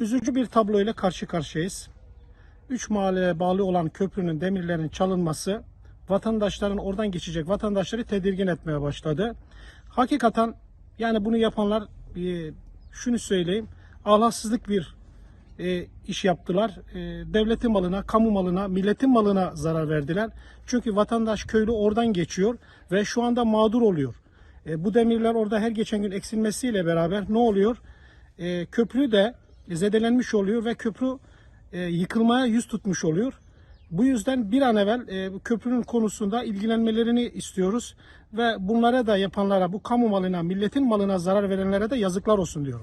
Üzücü bir tablo ile karşı karşıyayız. Üç mahalleye bağlı olan köprünün demirlerin çalınması vatandaşların oradan geçecek vatandaşları tedirgin etmeye başladı. Hakikaten yani bunu yapanlar e, şunu söyleyeyim ahlaksızlık bir e, iş yaptılar. E, devletin malına, kamu malına, milletin malına zarar verdiler. Çünkü vatandaş köylü oradan geçiyor ve şu anda mağdur oluyor. Bu demirler orada her geçen gün eksilmesiyle beraber ne oluyor? E, köprü de zedelenmiş oluyor ve köprü e, yıkılmaya yüz tutmuş oluyor. Bu yüzden bir an evvel e, köprünün konusunda ilgilenmelerini istiyoruz ve bunlara da yapanlara, bu kamu malına, milletin malına zarar verenlere de yazıklar olsun diyorum.